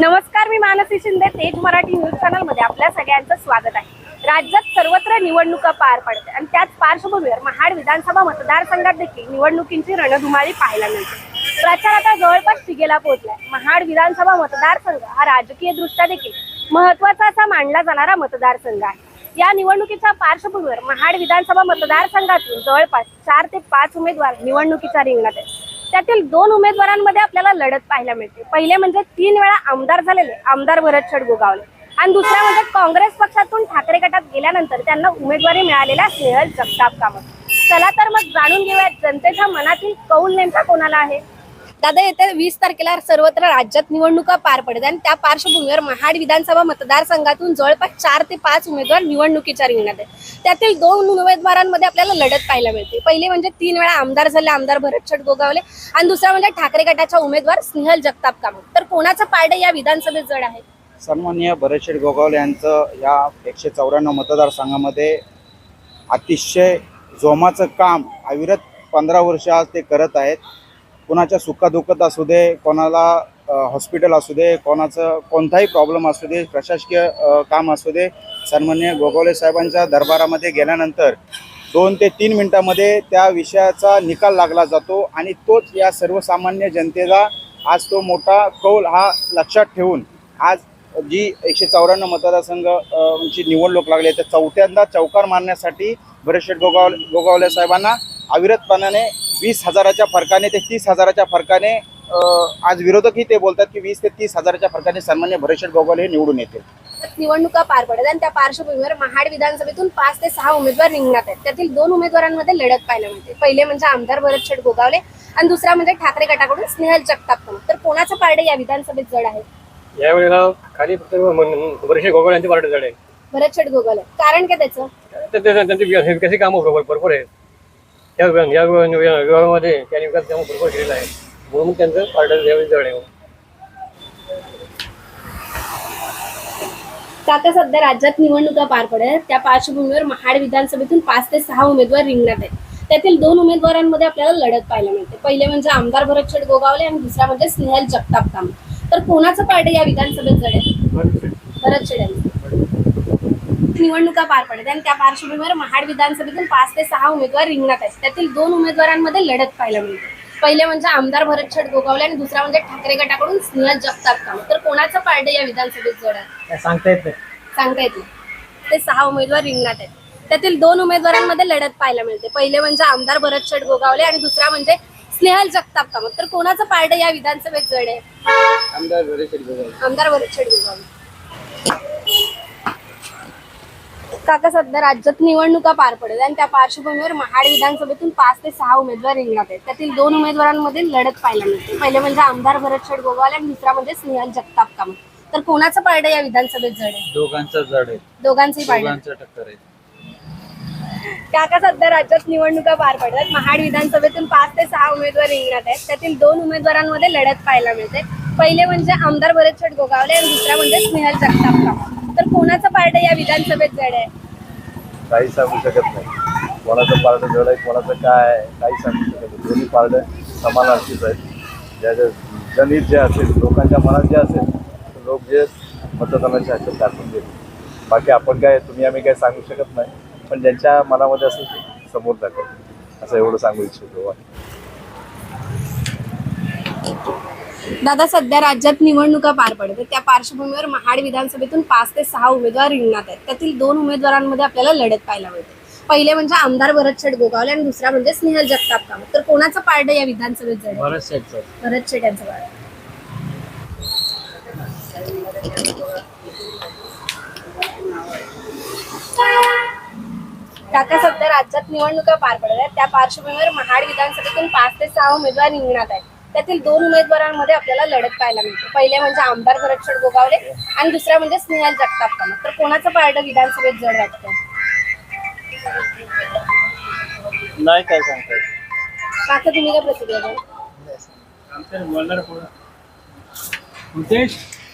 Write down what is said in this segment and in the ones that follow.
नमस्कार मी मानसी शिंदे तेज मराठी न्यूज चॅनलमध्ये आपल्या सगळ्यांचं स्वागत आहे. राज्यात सर्वत्र निवडणुका पार पडते आणि त्याच पार्श्वभूमीवर महाड विधानसभा मतदारसंघात देखील निवडणुकींची रणधुमाळी पाहायला मिळते. प्रचार आता जवळपास शिगेला पोहोचलाय. महाड विधानसभा मतदारसंघ हा राजकीय दृष्ट्या देखील महत्त्वाचा असा मानला जाणारा मतदारसंघ आहे. या निवडणुकीच्या पार्श्वभूमीवर महाड विधानसभा मतदारसंघातून जवळपास चार ते पाच उमेदवार निवडणुकीच्या रिंगणात आहेत. त्यातील दोन उमेदवारांमध्ये आपल्याला लढत पाहायला मिळते. पहिले म्हणजे तीन वेळा आमदार झालेले आमदार भरत छड गोगावले आणि दुसरा म्हणजे काँग्रेस पक्षातून ठाकरे गटात गेल्यानंतर त्यांना उमेदवारी मिळालेला स्नेहल जगताप कामत. चला तर मग जाणून घेऊयात जनतेच्या मनातील कौल नेमका कोणाला आहे? दादा येत्या वीस तारखेला सर्वत्र राज्यात निवडणुका पार पडत आणि त्या पार्श्वभूमीवर महाड विधानसभा मतदारसंघातून जवळपास चार ते पाच उमेदवार निवडणुकीच्या रिंगणात आहेत. त्यातील दोन उमेदवारांमध्ये आपल्याला लढत पाहायला मिळते. पहिले म्हणजे तीन वेळा आमदार झाले आमदार भरत छट गोगावले आणि दुसरा म्हणजे ठाकरे गटाच्या उमेदवार स्नेहल जगताप कामत. तर कोणाचं पारडे या विधानसभेत जड आहे? सन्माननीय भरतशेठ गोगावले यांचं या एकशे चौऱ्याण्णव मतदारसंघामध्ये अतिशय जोमाचं काम अविरत पंधरा वर्ष आज ते करत आहेत. कोणाच्या सुखादुखत असू दे कोणाला हॉस्पिटल असू दे कोणाचं कोणताही प्रॉब्लेम असू दे प्रशासकीय काम असू दे सन्मान्य गोगावले साहेबांच्या दरबारामध्ये गेल्यानंतर दोन ते तीन मिनटामध्ये त्या विषयाचा निकाल लागला जातो आणि तोच या सर्वसामान्य जनतेला आज तो मोठा कौल हा लक्षात ठेवून आज जी एकशे चौऱ्याण्णव मतदारसंघ निवडणूक लागली आहे, त्या चौथ्यांदा चौकार मारण्यासाठी भरतशेठ गोगाव गोगावले साहेबांना अविरतपणाने वीस हजाराच्या फरकाने ते तीस हजाराच्या फरकाने आज विरोधकही ते बोलतात की वीस ते तीस हजाराच्या फरकाने सन्मान्य भरतशेठ गोगावले हे निवडून येतील. निवडणुका पार पडत आणि त्या पार्श्वभूमीवर महाड विधानसभेतून पाच ते सहा उमेदवार रिंगणात आहेत. त्यातील दोन उमेदवारांमध्ये लढत पाहायला मिळते. पहिले म्हणजे आमदार भरत छट गोगावले आणि दुसरा म्हणजे ठाकरे गटाकडून स्नेहल जगताप तर कोणाचं पारडं या विधानसभेत जड आहे? यावेळेला खाली फक्त बरेचसे गोगोळ यांचे पार्टी झाले भरत गोगावले. कारण काय त्याचं? विकासी कामं भरपूर भरपूर आहेत. या वि- या विभागामध्ये त्यांनी विकास कामं भरपूर केलेलं आहे म्हणून त्यांचं पार्ट यावेळी जड आहे आता सध्या राज्यात निवडणुका पार पडत त्या पार्श्वभूमीवर महाड विधानसभेतून पाच ते सहा उमेदवार रिंगणात आहेत. त्यातील दोन उमेदवारांमध्ये आपल्याला लढत पाहायला मिळते. पहिले म्हणजे आमदार भरत छट गोगावले आणि दुसरा म्हणजे स्नेहल जगताप काम तर कोणाचं पारडं या विधानसभेत जड आहे भरत यांचं. निवडणुका पार पडत आणि त्या पार्श्वभूमीवर महाड विधानसभेतून पाच ते सहा उमेदवार रिंगणात आहेत. त्यातील दोन उमेदवारांमध्ये लढत पाहायला मिळते. पहिले म्हणजे आमदार भरत छट गोगावले आणि दुसरा म्हणजे ठाकरे गटाकडून स्नेहल जगताप काम तर कोणाचं पारडं या विधानसभेत जड आहे सांगता येत नाही. सांगता येत नाही. ते सहा उमेदवार रिंगणात आहेत. त्यातील दोन उमेदवारांमध्ये लढत पाहायला मिळते. पहिले म्हणजे आमदार भरत छट गोगावले आणि दुसरा म्हणजे स्नेहल जगताप कामत. तर कोणाचं पारडं या विधानसभेत जड? आहे आमदार भरतशेठ गोगावले. आमदार भरत छट गोगावले. काका सध्या राज्यात निवडणुका पार पडत आणि त्या पार्श्वभूमीवर महाड विधानसभेतून पाच ते सहा उमेदवार रिंगणात आहेत. त्यातील दोन उमेदवारांमध्ये लढत पाहायला मिळते. पहिले म्हणजे आमदार भरत छट गोगावले आणि दुसरा म्हणजे स्नेहल जगताप कामत. तर कोणाचं पारडं या विधानसभेत जड आहे? दोघांचा जड आहे. दोघांचंही पारडं. टक्कर आहे. काका सध्या राज्यात निवडणुका पार पडतात महाड विधानसभेतून पाच ते सहा उमेदवार रिंगणात आहेत. त्यातील दोन उमेदवारांमध्ये लढत पाहायला मिळते. पहिले म्हणजे आमदार भरत छट गोगावले आणि दुसरा म्हणजे स्नेहल जगताप कामत. कोणाचं पारडं या विधानसभेत जड आहे? काही सांगू शकत नाही. कोणाचं पार्ट जड आहे कोणाचं काय आहे काही सांगू शकत नाही. दोन्ही पार्ट समानार्थीच आहेत ज्याच्या जनित जे असेल लोकांच्या मनात जे असेल लोक जे मतदानाचे हक्क टाकून देतील. बाकी आपण काय तुम्ही आम्ही काय सांगू शकत नाही पण ज्यांच्या मनामध्ये असं समोर दाखवतील असं एवढं सांगू इच्छितो. दादा सध्या राज्यात निवडणुका पार पडत आहेत. त्या पार्श्वभूमीवर महाड विधानसभेतून पाच ते सहा उमेदवार रिंगणात आहेत. त्यातील दोन उमेदवारांमध्ये आपल्याला लढत पाहायला मिळते. पहिले म्हणजे आमदार भरत छट गोगावले आणि दुसरा म्हणजे स्नेहल जगताप कामत. तर कोणाचं पारडं या विधानसभेत बरेचसे भरत शेट यांचं पारडं. काका सध्या राज्यात निवडणुका पार पडत आहेत. त्या पार्श्वभूमीवर महाड विधानसभेतून पाच ते सहा उमेदवार रिंगणात आहेत. त्यातील दोन उमेदवारांमध्ये आपल्याला लढत पाहायला मिळते. पहिले म्हणजे आमदार भरतशेठ गोगावले आणि दुसरा म्हणजे स्नेहल जगताप कामत तर कोणाचं पारडं विधानसभेत जड वाटतं नाही काय सांगता काका तुम्ही काय प्रतिक्रिया?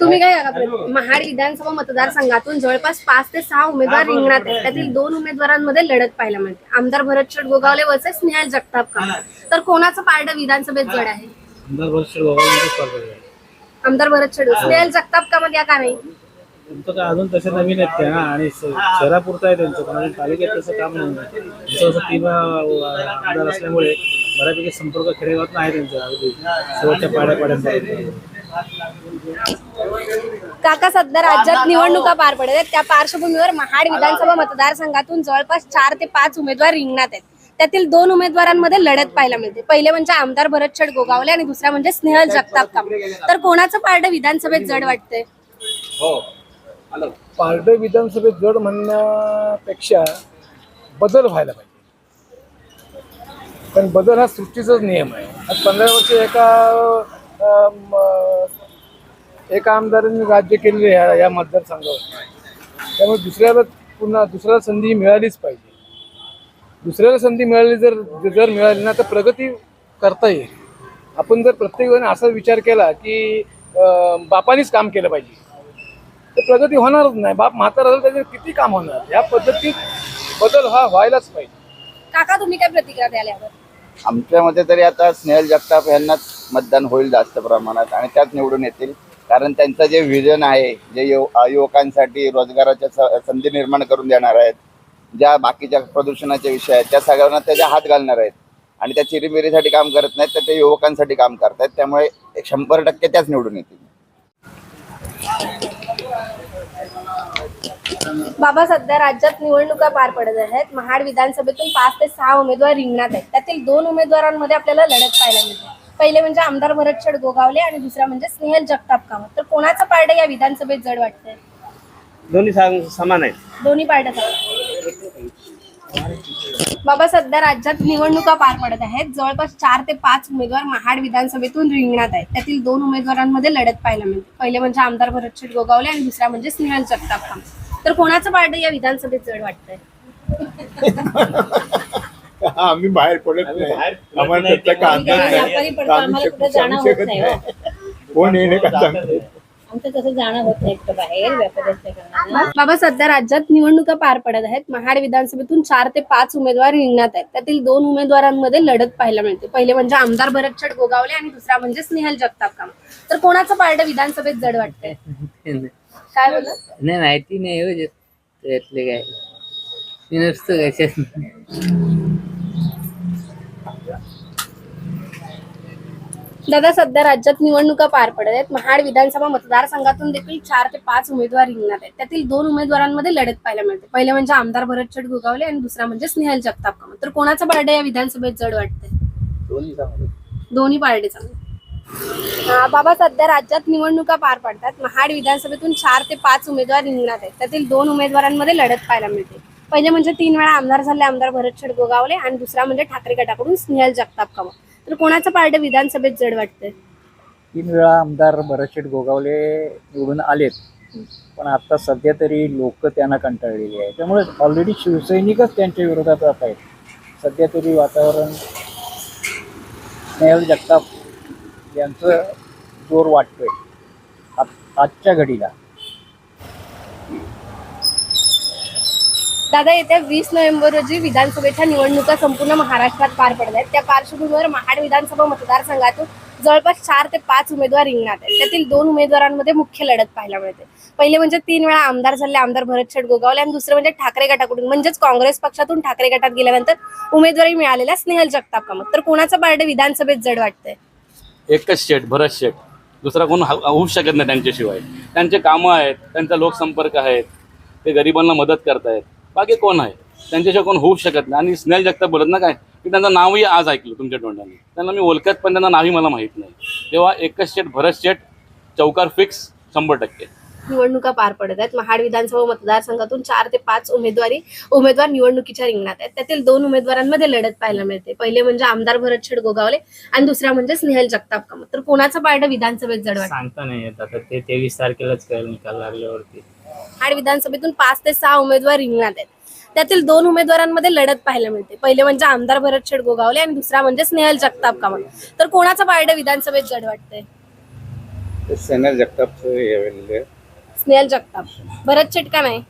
तुम्ही काय महाड विधानसभा मतदारसंघातून जवळपास पाच ते सहा उमेदवार रिंगणात आहेत. त्यातील दोन उमेदवारांमध्ये लढत पाहायला मिळते. आमदार भरत शेठ गोगावले वर्सेस स्नेहल जगताप कामत तर कोणाचं पारडं विधानसभेत जड आहे? आमदार यांचेच पार्ट आमदार भरत शेड स्नेहल जगताप का मध्ये का नाही तुमचं काय अजून तसे नवीन आहेत त्या आणि स- शहरापुरतं आहे त्यांचं. पण अजून तालुक्यात तसं काम नाही त्यांचं असं तीन अं, आमदार असल्यामुळे बऱ्यापैकी संपर्क खेडेगावात आहे त्यांचा. अगदी शेवटच्या काका सध्या राज्यात निवडणुका पार पडत आहेत. त्या पार्श्वभूमीवर महाड विधानसभा मतदारसंघातून जवळपास चार ते पाच उमेदवार रिंगणात आहेत. त्यातील दोन उमेदवारांमध्ये लढत पाहायला मिळते. पहिले म्हणजे आमदार भरत गोगावले आणि दुसरा म्हणजे स्नेहल जगताप कांबळे तर कोणाचं पारडं विधानसभेत जड वाटतंय? हो. पारडे विधानसभेत जड म्हणण्यापेक्षा बदल व्हायला पाहिजे. पण बदल हा सृष्टीचाच नियम आहे. आज पंधरा वर्ष एका अम, एका आमदारांनी राज्य केलेले या या मतदारसंघावर. त्यामुळे दुसऱ्याला पुन्हा दुसऱ्याला संधी मिळालीच पाहिजे. दुसऱ्याला संधी मिळाली जर जर मिळाली ना तर प्रगती करता येईल. आपण जर प्रत्येक वेळेला असा विचार केला की बापानीच काम केलं पाहिजे तर प्रगती होणारच नाही. बाप म्हातारा झाला त्याचे किती काम होणार? या पद्धतीत बदल हा व्हायलाच पाहिजे. काका तुम्ही काय प्रतिक्रिया द्याल यावर? आमच्या मते तरी आता स्नेहल जगताप यांनाच मतदान होईल जास्त प्रमाणात आणि त्याच निवडून येतील. कारण त्यांचं जे व्हिजन आहे जे युव- युवकांसाठी रोजगाराच्या स- संधी निर्माण करून देणार आहेत ज्या बाकीच्या प्रदूषणाचे विषय आहेत त्या सगळ्यांना त्याच्या हात घालणार आहेत. आणि त्या चिरीमिरीसाठी काम करत नाहीत तर ते युवकांसाठी काम करतायत त्यामुळे शंभर टक्के त्याच निवडून येतील. बाबा सध्या राज्यात निवडणुका पार पडत आहेत. महाड विधानसभेतून पाच ते सहा उमेदवार रिंगणात आहेत. त्यातील दोन उमेदवारांमध्ये आपल्याला लढत पाहायला मिळते. पहिले म्हणजे आमदार भरतशेड गोगावले आणि दुसरा म्हणजे स्नेहल जगताप कामत. तर कोणाचं पार्ट या विधानसभेत जड वाटतंय? दोन्ही सा- समान आहेत. दोन्ही पार्ट्या बाबा सध्या राज्यात निवडणुका पार पडत आहेत. जवळपास चार ते पाच उमेदवार महाड विधानसभेतून रिंगणात आहेत. त्यातील दोन उमेदवारांमध्ये लढत पाहायला मिळते. पहिले म्हणजे आमदार भरत शेठ गोगावले आणि दुसरा म्हणजे स्नेहल जगताप काम तर कोणाचं पार्ट या विधानसभेत जड वाटतंय? आम्ही बाहेर पडत नाही. आम्हाला त्याचा काय अंदाज नाही. व्यापारी पडतो आम्हाला कुठं जाणं होत नाही हो. कोण येणे का सांगते आमचं तसं जाणं होत नाही कुठं बाहेर बाबा सध्या राज्यात निवडणुका पार पडत आहेत. महाड विधानसभेतून चार ते पाच उमेदवार रिंगणात आहेत. त्यातील दोन उमेदवारांमध्ये लढत पाहायला मिळते. पहिले म्हणजे आमदार भरत शेठ गोगावले आणि दुसरा म्हणजे स्नेहल जगताप काम तर कोणाचं पार्ट विधानसभेत जड वाटतंय? काय बोलत नाही माहिती नाही हो जे- त्यातले काय. मी नसतो कशात. दादा सध्या राज्यात निवडणुका पार पडत आहेत. महाड विधानसभा मतदारसंघातून देखील चार ते पाच उमेदवार रिंगणात आहेत. त्यातील दोन उमेदवारांमध्ये लढत पाहायला मिळते. पहिले म्हणजे आमदार भरत शेठ गोगावले आणि दुसरा म्हणजे स्नेहल जगताप कामत. तर कोणाचं पार्ट या विधानसभेत जड वाटतंय? दोन्ही पार्टी चांगले. हा, बाबा सध्या राज्यात निवडणुका पार पडतात. महाड विधानसभेतून चार ते पाच उमेदवार रिंगणात आहेत. त्यातील दोन उमेदवारांमध्ये लढत पाहायला मिळते. पहिले म्हणजे तीन वेळा आमदार झाले आमदार भरत शेठ गोगावले आणि दुसरा म्हणजे ठाकरे गटाकडून स्नेहल जगताप कामत. तर कोणाचं पार्ट विधानसभेत जड वाटतंय? तीन वेळा आमदार भरतशेठ गोगावले निवडून आलेत. पण आता सध्या तरी लोक त्यांना कंटाळलेली आहे त्यामुळे ऑलरेडी शिवसैनिकच त्यांच्या विरोधात जात आहेत. सध्या तरी वातावरण स्नेहल जगताप यांचं जोर वाटतोय. आजच्या घडीला. दादा येत्या वीस नोव्हेंबर रोजी विधानसभेच्या निवडणुका संपूर्ण महाराष्ट्रात पार पडत आहेत. त्या पार्श्वभूमीवर महाड विधानसभा मतदारसंघातून जवळपास चार ते पाच उमेदवार रिंगणात आहेत. त्यातील दोन उमेदवारांमध्ये मुख्य लढत पाहायला मिळते. पहिले म्हणजे तीन वेळा आमदार झाले आमदार भरत शेठ गोगावले आणि दुसरं म्हणजे ठाकरे गटाकडून म्हणजेच काँग्रेस पक्षातून ठाकरे गटात गेल्यानंतर उमेदवारी मिळालेल्या स्नेहल जगताप कामत. तर कोणाचं पार्ट विधानसभेत जड वाटतंय? एकच शेठ भरत शेठ. दुसरा कोण होऊ शकत नाही त्यांच्याशिवाय. त्यांचे कामं आहेत त्यांचा लोकसंपर्क आहेत ते गरिबांना मदत करतायत. बाकी कोण आहे? त्यांच्याशिवाय कोण होऊच शकत नाही. आणि स्नेहल जगताप बोलत ना काय की त्यांचं नावही आज ऐकलं तुमच्या तोंडाने. त्यांना मी ओळखत पण त्यांना नावही मला माहीत नाही. तेव्हा एकच शेठ भरत शेठ चौकार फिक्स शंभर टक्के. निवडणुका पार पडत आहेत. महाड विधानसभा मतदारसंघातून चार ते पाच उमेदवारी उमेदवार निवडणुकीच्या रिंगणात आहेत. त्यातील दोन उमेदवारांमध्ये लढत पाहायला मिळते. पहिले म्हणजे आमदार भरत शेठ गोगावले आणि दुसरा म्हणजे स्नेहल जगताप कामत. तर कोणाचं पार्ट विधानसभेत जड सांगता नाही येत. आता ते तेवीस तारखेलाच कळेल निकाल लागल्यावरती. महाड विधानसभेतून पाच ते सहा उमेदवार रिंगणात आहेत. त्यातील दोन उमेदवारांमध्ये लढत पाहायला मिळते. पहिले म्हणजे आमदार भरत शेठ गोगावले आणि दुसरा म्हणजे स्नेहल जगताप कामत. तर कोणाचं पार्ट विधानसभेत जड वाटतंय? जगतापचं यावेळेला स्नेहल जगताप. भरत शेठ का नाही?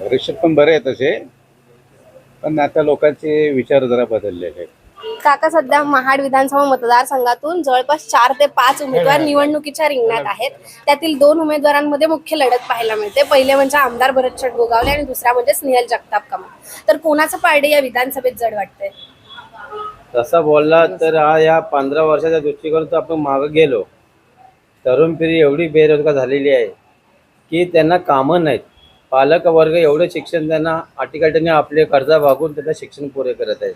बरेचसे पण बरे आहेत तसे. पण आता लोकांचे विचार जरा बदललेले आहेत. काका सध्या महाड विधानसभा मतदारसंघातून जवळपास चार ते पाच उमेदवार निवडणुकीच्या रिंगणात आहेत. त्यातील दोन उमेदवारांमध्ये मुख्य लढत पाहायला मिळते. पहिले म्हणजे आमदार भरत गोगावले आणि दुसरा म्हणजे स्नेहल जगताप कमाल. तर कोणाचं पारडे या विधानसभेत जड वाटतंय? तसं बोलला तर हा या पंधरा वर्षाच्या दृष्टिकोन तर आपण मागं गेलो. तरुण पिढी एवढी बेरोजगार झालेली आहे की त्यांना कामं नाहीत. पालक वर्ग एवढं शिक्षण त्यांना अटीकटीने आपले कर्जा भागून त्यांना शिक्षण पुरे करत आहेत.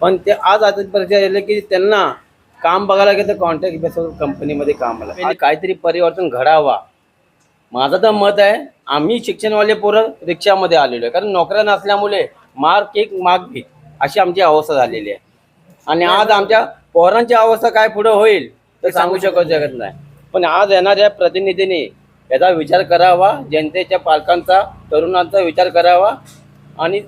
पण ते आज आता परिचय आले की त्यांना काम बघायला गेलं तर कॉन्ट्रॅक्ट बेसवर कंपनीमध्ये कामाला. काहीतरी परिवर्तन घडावा. माझं तर मत आहे आम्ही शिक्षणवाले पोरं रिक्षामध्ये आलेलो आहे. कारण नोकऱ्या नसल्यामुळे मार्क एक मार्क भीक अशी आमची अवस्था झालेली आहे. आणि आज आमच्या पोरांची अवस्था काय पुढे होईल तर सांगू शकत शकत नाही. पण आज येणाऱ्या प्रतिनिधीने याचा विचार करावा जनतेच्या पालकांचा तरुणांचा विचार करावा आणि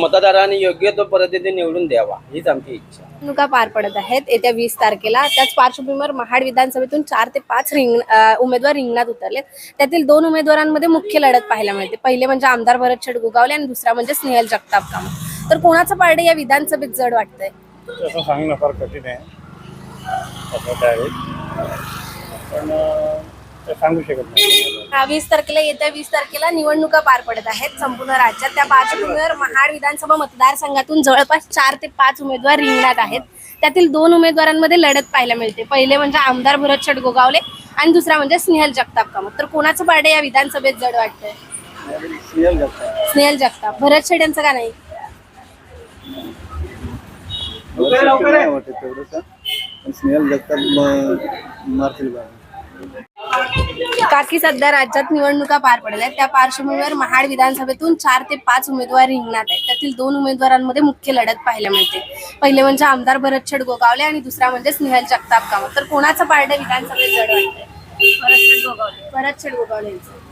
मतदारांनी योग्य तो प्रतिनिधी निवडून द्यावा हीच आमची इच्छा. निवडणुका पार पडत आहेत. येत्या वीस तारखेला त्याच पार्श्वभूमीवर महाड विधानसभेतून चार ते पाच रिंग अं, उमेदवार रिंगणात उतरलेत. त्यातील दोन उमेदवारांमध्ये मुख्य लढत पाहायला मिळते. पहिले म्हणजे आमदार भरत गोगावले आणि दुसरा म्हणजे स्नेहल जगताप कामत. तर कोणाचं पारडे या विधानसभेत जड वाटतंय? तसं सांगणं फार कठीण आहे. तसं काय? आहे. पण अं, सांगू शकत नाही. हा वीस तारखेला येत्या वीस तारखेला निवडणुका पार पडत आहेत संपूर्ण राज्यात. त्या पार्श्वभूमीवर महाड विधानसभा मतदारसंघातून जवळपास चार ते पाच उमेदवार रिंगणात आहेत. त्यातील दोन उमेदवारांमध्ये लढत पाहायला मिळते. पहिले म्हणजे आमदार भरत गोगावले आणि दुसरा म्हणजे स्नेहल जगताप कामत. तर कोणाचं पारडे या विधानसभेत जड वाटतंय? स्नेहल जगताप. भरत शेड यांचं का नाही? नाही वाटत तेवढंच पण स्नेहल जगताप मारतील काकी सध्या राज्यात निवडणुका पार पडल्या आहेत. त्या पार्श्वभूमीवर महाड विधानसभेतून चार ते पाच उमेदवार रिंगणात आहेत. त्यातील दोन उमेदवारांमध्ये मुख्य लढत पाहायला मिळते. पहिले म्हणजे आमदार भरत शेड गोगावले आणि दुसरा म्हणजे स्नेहल जगताप कामत तर कोणाचं पार्ट विधानसभेत जड वाटतंय? भरत शेड गोगावले. भरत शेड गोगावले यांचं.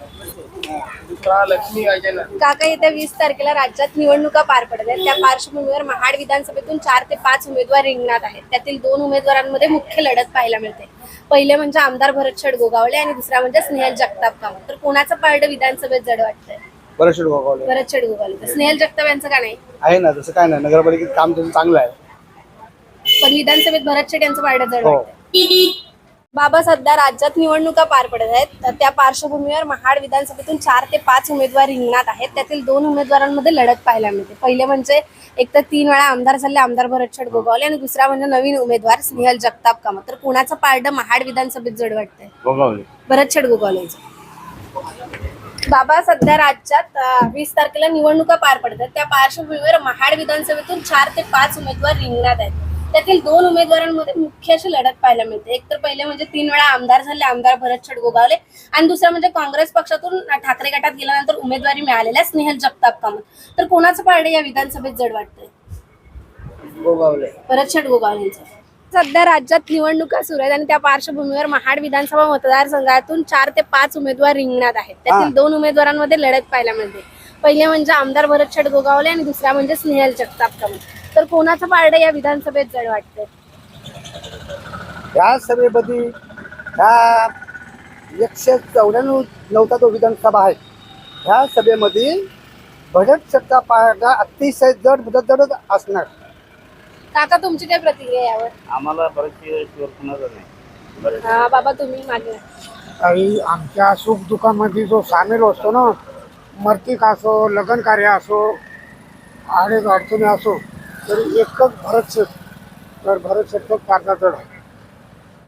काका येत्या वीस तारखेला राज्यात निवडणुका पार पडत आहेत. त्या पार्श्वभूमीवर महाड विधानसभेतून चार ते पाच उमेदवार रिंगणात आहेत. त्यातील दोन उमेदवारांमध्ये मुख्य लढत पाहायला मिळते. पहिले म्हणजे आमदार भरत शेड गोगावले आणि दुसरा म्हणजे स्नेहल जगताप कामत तर कोणाचं पारडं विधानसभेत जड वाटतंय? बरं शेड गोगावले भरत शेड गोगावले तर स्नेहल जगताप यांचं का नाही? आहे ना तसं काय नाही. नगरपालिकेत काम त्यांचं चांगलं आहे. पण विधानसभेत भरत शेड यांचं पारडं जड हो. वाटतंय. बाबा सध्या राज्यात निवडणुका पार पडत आहेत. त्या पार्श्वभूमीवर महाड विधानसभेतून चार ते पाच उमेदवार रिंगणात आहेत. त्यातील दोन उमेदवारांमध्ये लढत पाहायला मिळते. पहिले म्हणजे एक तर तीन वेळा आमदार झाले आमदार भरत शेड गोगावले आणि दुसरा म्हणजे नवीन उमेदवार स्नेहल जगताप कामत. तर कोणाचं पारडं महाड विधानसभेत जड वाटतंय? बघावले भरत शेड गोगावलेचं बाबा सध्या राज्यात वीस तारखेला निवडणुका पार पडतात त्या पार्श्वभूमीवर महाड विधानसभेतून चार ते पाच उमेदवार रिंगणात आहेत. त्यातील दोन उमेदवारांमध्ये मुख्य अशी लढत पाहायला मिळते. एक तर पहिले म्हणजे तीन वेळा आमदार झाले आमदार भरत गोगावले आणि दुसरा म्हणजे काँग्रेस पक्षातून ठाकरे गटात गेल्यानंतर उमेदवारी मिळालेल्या स्नेहल जगताप कामत. तर कोणाचं पारडे या विधानसभेत जड वाटतंय? गोगावले भरत शेट गोगावलेंचं सध्या राज्यात निवडणुका सुरू आहेत आणि त्या पार्श्वभूमीवर महाड विधानसभा मतदारसंघातून चार ते पाच उमेदवार रिंगणात आहेत. त्यातील दोन उमेदवारांमध्ये लढत पाहायला मिळते. पहिले म्हणजे आमदार भरत शेट गोगावले आणि दुसरा म्हणजे स्नेहल जगताप कामत. तर कोणाचं पारडं या विधानसभेत जड वाटतंय? ह्या सभेमध्ये ह्या एकशे चौऱ्याण्णव नवता तो विधानसभा आहे. ह्या सभेमध्ये बजेट सत्ता पाहता अतिशय जड जडच असणार. काका तुमची काय प्रतिक्रिया यावर? आम्हाला कुणाचं नाही. हा, बाबा तुम्ही मागे आमच्या सुख दुःखामध्ये जो सामील असतो ना मर्तिक असो लग्न कार्य असो अनेक अडचणी असो तरी एकच भरत शेठ तर भरत शेठ फारचा आहे